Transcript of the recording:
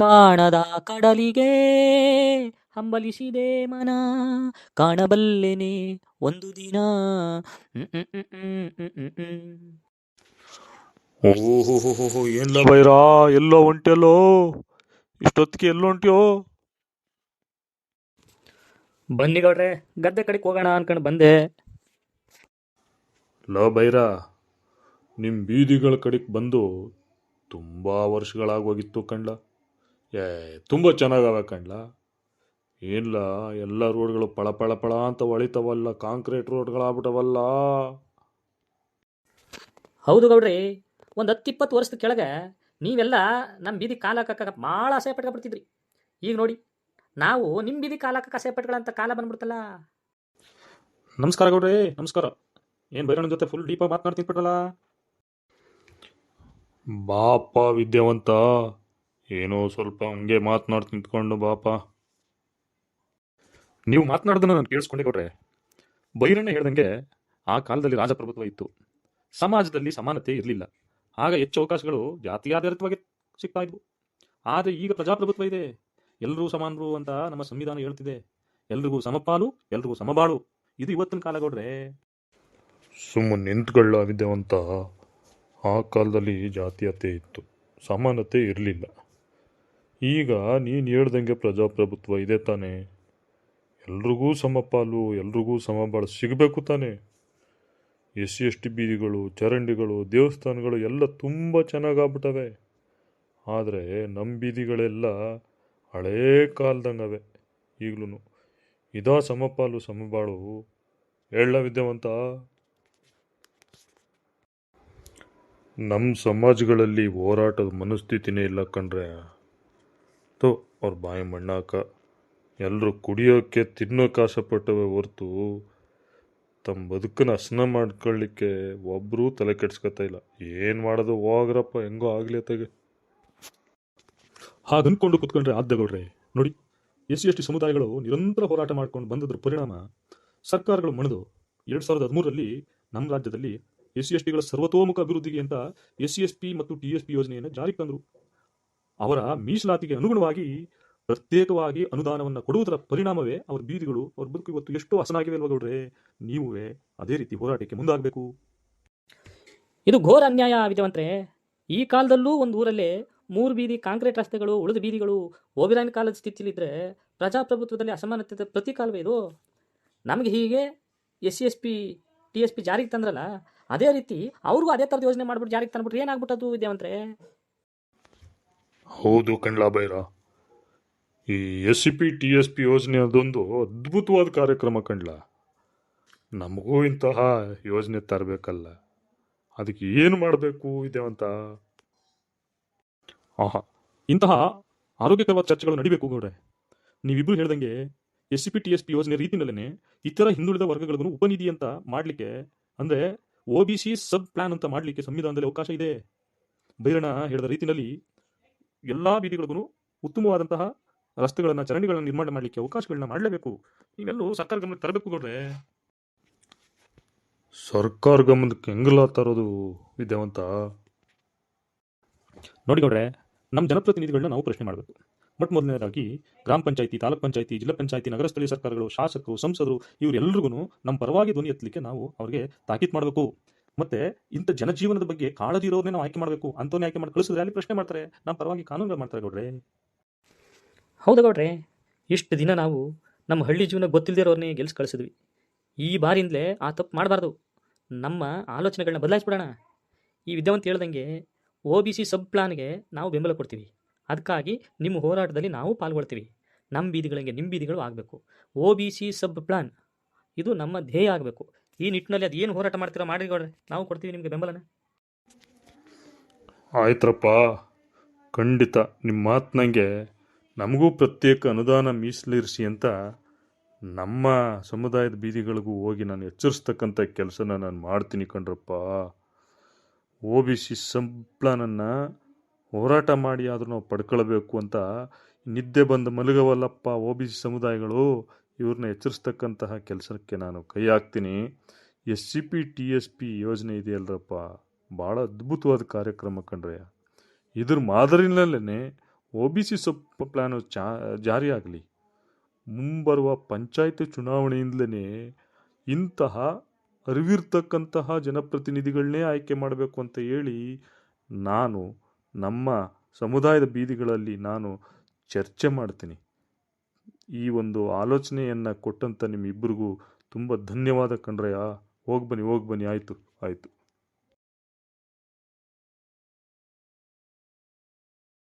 ಕಾಣದ ಕಡಲಿಗೆ ಹಂಬಲಿಸಿದೆ ಮನ. ಕಾಣಬಲ್ಲೆನೆ ಒಂದು ದಿನ. ಓಹೋ ಏನ್ಲ ಬೈರಾ? ಎಲ್ಲೋ ಒಂಟೆಲ್ಲೋ? ಇಷ್ಟೊತ್ತಿಗೆ ಎಲ್ಲೋ ಹೊಂಟಿಯೋ ಬನ್ನಿ ಗೌಡ್ರೆ ಗದ್ದೆ ಕಡೆಗೆ ಹೋಗೋಣ ಅನ್ಕೊಂಡು ಬಂದೆ. ಲೋ ಬೈರಾ ನಿಮ್ಮ ಬೀದಿಗಳ ಕಡೆಗೆ ಬಂದು ತುಂಬ ವರ್ಷಗಳಾಗೋಗಿತ್ತು ಕಣ್ಲ. ಏ ತುಂಬ ಚೆನ್ನಾಗವೆ ಕಣ್ಲ? ಏನಿಲ್ಲ ಎಲ್ಲ ರೋಡ್ಗಳು ಪಳ ಪಳ ಪಳ ಅಂತ ಹೊಳಿತವಲ್ಲ ಕಾಂಕ್ರೀಟ್ ರೋಡ್ಗಳಾಗ್ಬಿಟ್ಟವಲ್ಲ ಹೌದು ಗೌಡ್ರಿ ಒಂದು ಹತ್ತಿಪ್ಪತ್ತು ವರ್ಷದ ಕೆಳಗೆ ನೀವೆಲ್ಲ ನಮ್ಮ ಬೀದಿ ಕಾಲ ಹಾಕಕ್ಕೆ ಭಾಳ ಆಸೆ ಪಟ್ಕೊಬಿಡ್ತಿದ್ರಿ ಈಗ ನೋಡಿ ನಾವು ನಿಮ್ಮ ಬೀದಿ ಕಾಲ ಹಾಕಕ್ಕೆ ಆಸೆ ಪಟ್ಕೊಳ್ಳೋಂಥ ಕಾಲ ಬಂದ್ಬಿಡ್ತಲ್ಲ. ನಮಸ್ಕಾರ ಗೌಡ್ರಿ ನಮಸ್ಕಾರ. ಏನು ಬೈರಣ್ಣ ಜೊತೆ ಫುಲ್ ಡೀಪಾಗಿ ಮಾತನಾಡ್ತಿದ್ಬಿಟ್ರಲ್ಲ ಬಾಪ ವಿದ್ಯಾವಂತ. ಏನೋ ಸ್ವಲ್ಪ ಹಂಗೆ ಮಾತನಾಡ್ತ ನಿಂತ್ಕೊಂಡು ಬಾಪ. ನೀವು ಮಾತನಾಡೋದನ್ನ ನಾನು ಕೇಳಿಸ್ಕೊಂಡೆ ಕೊಟ್ರೆ ಬೈರಣ್ಣ ಹೇಳ್ದಂಗೆ ಆ ಕಾಲದಲ್ಲಿ ರಾಜಪ್ರಭುತ್ವ ಇತ್ತು. ಸಮಾಜದಲ್ಲಿ ಸಮಾನತೆ ಇರಲಿಲ್ಲ. ಆಗ ಹೆಚ್ಚು ಅವಕಾಶಗಳು ಜಾತಿ ಆಧಾರಿತವಾಗಿ ಸಿಗ್ತಾ ಇದ್ವು. ಆದರೆ ಈಗ ಪ್ರಜಾಪ್ರಭುತ್ವ ಇದೆ. ಎಲ್ಲರೂ ಸಮಾನರು ಅಂತ ನಮ್ಮ ಸಂವಿಧಾನ ಹೇಳ್ತಿದೆ. ಎಲ್ರಿಗೂ ಸಮಪಾಲು, ಎಲ್ರಿಗೂ ಸಮಬಾಳು. ಇದು ಇವತ್ತಿನ ಕಾಲ ಕೊಡ್ರೆ ಸುಮ್ಮನೆ ನಿಂತ್ಕೊಳ್ಳಾಗಿದ್ದೇವಂತ ಆ ಕಾಲದಲ್ಲಿ ಜಾತೀಯತೆ ಇತ್ತು. ಸಮಾನತೆ ಇರಲಿಲ್ಲ. ಈಗ ನೀನು ಹೇಳ್ದಂಗೆ ಪ್ರಜಾಪ್ರಭುತ್ವ ಇದೆ ತಾನೇ. ಎಲ್ರಿಗೂ ಸಮಪಾಲು, ಎಲ್ರಿಗೂ ಸಮಬಾಳು ಸಿಗಬೇಕು ತಾನೇ. ಎಸ್ ಎಸ್ ಟಿ ಬೀದಿಗಳು, ಚರಂಡಿಗಳು, ದೇವಸ್ಥಾನಗಳು ಎಲ್ಲ ತುಂಬ ಚೆನ್ನಾಗಾಗ್ಬಿಟ್ಟವೆ. ಆದರೆ ನಮ್ಮ ಬೀದಿಗಳೆಲ್ಲ ಹಳೇ ಕಾಲದಂಗವೆ ಈಗಲೂ ಇದಾ ಸಮಪಾಲು, ಸಮಬಾಳು, ಹೇಳ ವಿದ್ಯಾವಂತ. ನಮ್ಮ ಸಮಾಜಗಳಲ್ಲಿ ಹೋರಾಟದ ಮನಸ್ಥಿತಿನೇ ಇಲ್ಲ ಕಣ್ರೆ. ತೋ ಅವ್ರ ಬಾಯಿ ಮಣ್ಣಾಕ. ಎಲ್ಲರೂ ಕುಡಿಯೋಕ್ಕೆ ತಿನ್ನೋಕೆ ಆಸೆಪಟ್ಟವೆ ಹೊರ್ತು ತಮ್ಮ ಬದುಕನ್ನು ಹಸನ ಮಾಡ್ಕೊಳ್ಳಿಕ್ಕೆ ಒಬ್ಬರೂ ತಲೆ ಕೆಡ್ಸ್ಕೊತಾ ಇಲ್ಲ. ಏನು ಮಾಡೋದು ಹೋಗ್ರಪ್ಪ, ಹೆಂಗೋ ಆಗಲಿ ಅತ್ತಾಗೆ. ಹಾಗೆ ಅಂದ್ಕೊಂಡು ಕುತ್ಕೊಂಡ್ರೆ ಆದ್ದಗೌಡ್ರೆ ನೋಡಿ, ಎಸ್ ಎಸ್ ಟಿ ಸಮುದಾಯಗಳು ನಿರಂತರ ಹೋರಾಟ ಮಾಡ್ಕೊಂಡು ಬಂದದ್ರ ಪರಿಣಾಮ ಸರ್ಕಾರಗಳು ಮಣಿದು. ಎರಡು ಸಾವಿರದ ಹದಿಮೂರರಲ್ಲಿ ನಮ್ಮ ರಾಜ್ಯದಲ್ಲಿ ಎಸ್ ಸಿ ಎಸ್ ಟಿಗಳ ಸರ್ವತೋಮುಖ ಅಭಿವೃದ್ಧಿಗೆ ಅಂತ ಎಸ್ ಸಿ ಎಸ್ ಪಿ ಮತ್ತು ಟಿ ಎಸ್ ಪಿ ಯೋಜನೆಯನ್ನು ಜಾರಿಗೆ ತಂದರು. ಅವರ ಮೀಸಲಾತಿಗೆ ಅನುಗುಣವಾಗಿ ಪ್ರತ್ಯೇಕವಾಗಿ ಅನುದಾನವನ್ನು ಕೊಡುವುದರ ಪರಿಣಾಮವೇ ಅವ್ರ ಬೀದಿಗಳು, ಅವ್ರ ಬದುಕು ಇವತ್ತು ಎಷ್ಟೋ ಹಸನಾಗಿವೆ ಅಲ್ವಾ ಗೌಡ್ರೆ? ನೀವೇ ಅದೇ ರೀತಿ ಹೋರಾಟಕ್ಕೆ ಮುಂದಾಗಬೇಕು. ಇದು ಘೋರ ಅನ್ಯಾಯ ವಿದ್ಯವಂತ್ರೆ ಈ ಕಾಲದಲ್ಲೂ ಒಂದು ಊರಲ್ಲೇ ಮೂರು ಬೀದಿ ಕಾಂಕ್ರೀಟ್ ರಸ್ತೆಗಳು, ಉಳಿದ ಬೀದಿಗಳು, ಓಬಿರಾಯನ್ ಕಾಲದ ಸ್ಥಿತಿಲಿದ್ದರೆ ಪ್ರಜಾಪ್ರಭುತ್ವದಲ್ಲಿ ಅಸಮಾನತೆ ಪ್ರತಿ ಕಾಲವೇ ಇದು? ನಮಗೆ ಹೀಗೆ S C S P, T S P ಜಾರಿಗೆ ತಂದ್ರಲ್ಲ, ಅದೇ ರೀತಿ ಅವ್ರಿಗೂ ಅದೇ ಥರದ ಯೋಜನೆ ಮಾಡ್ಬಿಟ್ಟು ಜಾರಿಗೆ ತಂದ್ಬಿಟ್ರೆ ಏನಾಗ್ಬಿಟ್ಟದು ವಿದ್ಯಾವಂತ್ರೆ? ಹೌದು ಕಣ್ಲಾ ಭೈರ ಈ S C P T S P ಯೋಜನೆ ಅದೊಂದು ಅದ್ಭುತವಾದ ಕಾರ್ಯಕ್ರಮ ಕಣ್ಲ. ನಮಗೂ ಇಂತಹ ಯೋಜನೆ ತರಬೇಕಲ್ಲ. ಅದಕ್ಕೆ ಏನು ಮಾಡಬೇಕು ಇದೆ ಅಂತ ಆಹಾ, ಇಂತಹ ಆರೋಗ್ಯಕರವಾದ ಚರ್ಚೆಗಳು ನಡಿಬೇಕು ಗೌಡ್ರೆ. ನೀವಿಬ್ರು ಹೇಳ್ದಂಗೆ S C P T S P ಯೋಜನೆ ರೀತಿಯಲ್ಲೇ ಇತರ ಹಿಂದುಳಿದ ವರ್ಗಗಳಿಗೂ ಉಪನಿಧಿ ಅಂತ ಮಾಡಲಿಕ್ಕೆ, ಅಂದರೆ O B C sub plan ಅಂತ ಮಾಡಲಿಕ್ಕೆ ಸಂವಿಧಾನದಲ್ಲಿ ಅವಕಾಶ ಇದೆ. ಬೈರಣ ಹೇಳಿದ ರೀತಿಯಲ್ಲಿ ಎಲ್ಲ ಬೀದಿಗಳಿಗೂ ಉತ್ತಮವಾದಂತಹ ರಸ್ತೆಗಳನ್ನು ಚರಂಡಿಗಳನ್ನು ನಿರ್ಮಾಣ ಮಾಡಲಿಕ್ಕೆ ಅವಕಾಶಗಳನ್ನ ಮಾಡಲೇಬೇಕು. ಇವೆಲ್ಲೂ ಸರ್ಕಾರ ಗಮನಕ್ಕೆ ತರಬೇಕು ಗೌಡ್ರೆ. ಸರ್ಕಾರ ಗಮನಕ್ಕೆ ಹೆಂಗಲ್ಲ ತರೋದು ವಿದ್ಯಾವಂತ? ನೋಡಿ ಗೌಡ್ರೆ ನಮ್ಮ ಜನಪ್ರತಿನಿಧಿಗಳನ್ನ ನಾವು ಪ್ರಶ್ನೆ ಮಾಡಬೇಕು. ಬಟ್ ಮೊದಲನೇದಾಗಿ ಗ್ರಾಮ ಪಂಚಾಯತಿ ತಾಲೂಕ್ ಪಂಚಾಯತಿ ಜಿಲ್ಲಾ ಪಂಚಾಯತಿ ನಗರ ಸ್ಥಳೀಯ ಸರ್ಕಾರಗಳು ಶಾಸಕರು ಸಂಸದರು ಇವರೆಲ್ಲರಿಗೂ ನಮ್ಮ ಪರವಾಗಿ ಧ್ವನಿ ಎತ್ತಲಿಕ್ಕೆ ನಾವು ಅವರಿಗೆ ತಾಕೀತ್ ಮಾಡಬೇಕು. ಮತ್ತೆ ಇಂಥ ಜನಜೀವನದ ಬಗ್ಗೆ ಕಾಳಜಿ ಇರೋರನ್ನೇ ನಾವು ಆಯ್ಕೆ ಮಾಡಬೇಕು. ಅಂತವನ್ನೇ ಆಯ್ಕೆ ಮಾಡಿ ಕಳಿಸಿದ್ರೆ ಅಲ್ಲಿ ಪ್ರಶ್ನೆ ಮಾಡ್ತಾರೆ. ನಮ್ಮ ಪರವಾಗಿ ಕಾನೂನುಗಳು ಮಾಡ್ತಾರೆ ಗೌಡ್ರೆ. ಹೌದು ಗೌಡ್ರೆ, ಇಷ್ಟು ದಿನ ನಾವು ನಮ್ಮ ಹಳ್ಳಿ ಜೀವನ ಗೊತ್ತಿಲ್ಲದಿರೋರನ್ನೇ ಗೆಲ್ಸಿ ಕಳಿಸಿದ್ವಿ. ಈ ಬಾರಿಂದಲೇ ಆ ತಪ್ಪು ಮಾಡಬಾರ್ದು. ನಮ್ಮ ಆಲೋಚನೆಗಳನ್ನ ಬದಲಾಯಿಸ್ಬಿಡೋಣ. ಈ ವಿದ್ಯಾವಂತ ಹೇಳ್ದಂಗೆ ಒ ಬಿ ಸಿ ಸಬ್ ಪ್ಲಾನ್ಗೆ ನಾವು ಬೆಂಬಲ ಕೊಡ್ತೀವಿ. ಅದಕ್ಕಾಗಿ ನಿಮ್ಮ ಹೋರಾಟದಲ್ಲಿ ನಾವು ಪಾಲ್ಗೊಳ್ತೀವಿ. ನಮ್ಮ ಬೀದಿಗಳಿಗೆ ನಿಮ್ಮ ಬೀದಿಗಳು ಆಗಬೇಕು. O B C sub plan, ಇದು ನಮ್ಮ ಧ್ಯೇಯ ಆಗಬೇಕು. ಈ ನಿಟ್ಟಿನಲ್ಲಿ ಅದು ಏನು ಹೋರಾಟ ಮಾಡ್ತೀರಾ ಮಾಡಿ ಗೌಡ್ರೆ. ನಾವು ಕೊಡ್ತೀವಿ ನಿಮಗೆ ಬೆಂಬಲನ. ಆಯ್ತ್ರಪ್ಪ. ಖಂಡಿತ ನಿಮ್ಮ ಮಾತಿನಂಗೆ ನಮಗೂ ಪ್ರತ್ಯೇಕ ಅನುದಾನ ಮೀಸಲಿರಿಸಿ ಅಂತ ನಮ್ಮ ಸಮುದಾಯದ ಬೀದಿಗಳಿಗೂ ಹೋಗಿ ನಾನು ಎಚ್ಚರಿಸ್ತಕ್ಕಂಥ ಕೆಲಸನ ನಾನು ಮಾಡ್ತೀನಿ ಕಣ್ರಪ್ಪ. ಒ ಬಿ ಸಿ ಸಂಪ್ಲನನ್ನು ಹೋರಾಟ ಮಾಡಿ ಆದರೂ ನಾವು ಪಡ್ಕೊಳ್ಬೇಕು ಅಂತ ನಿದ್ದೆ ಬಂದು ಮಲಗವಲ್ಲಪ್ಪ ಒ ಬಿ ಸಿ ಸಮುದಾಯಗಳು. ಇವ್ರನ್ನ ಎಚ್ಚರಿಸ್ತಕ್ಕಂತಹ ಕೆಲಸಕ್ಕೆ ನಾನು ಕೈ ಹಾಕ್ತೀನಿ. S C P T S P ಯೋಜನೆ ಇದೆಯಲ್ರಪ್ಪ. ಭಾಳ ಅದ್ಭುತವಾದ ಕಾರ್ಯಕ್ರಮ ಕಂಡ್ರೆ ಇದ್ರ ಮಾದರಿನಲ್ಲೇ O B C sub plan ಚಾ ಜಾರಿಯಾಗಲಿ ಮುಂಬರುವ ಪಂಚಾಯತ್ ಚುನಾವಣೆಯಿಂದಲೇ ಇಂತಹ ಅರಿವಿರ್ತಕ್ಕಂತಹ ಜನಪ್ರತಿನಿಧಿಗಳನ್ನೇ ಆಯ್ಕೆ ಮಾಡಬೇಕು ಅಂತ ಹೇಳಿ ನಾನು ನಮ್ಮ ಸಮುದಾಯದ ಬೀದಿಗಳಲ್ಲಿ ನಾನು ಚರ್ಚೆ ಮಾಡ್ತೀನಿ. ಈ ಒಂದು ಆಲೋಚನೆಯನ್ನು ಕೊಟ್ಟಂಥ ನಿಮ್ಮಿಬ್ಬರಿಗೂ ತುಂಬ ಧನ್ಯವಾದ ಕಣ್ರಯ್ಯ. ಹೋಗಿ ಬನ್ನಿ ಹೋಗಿ ಬನ್ನಿ ಆಯಿತು ಆಯಿತು.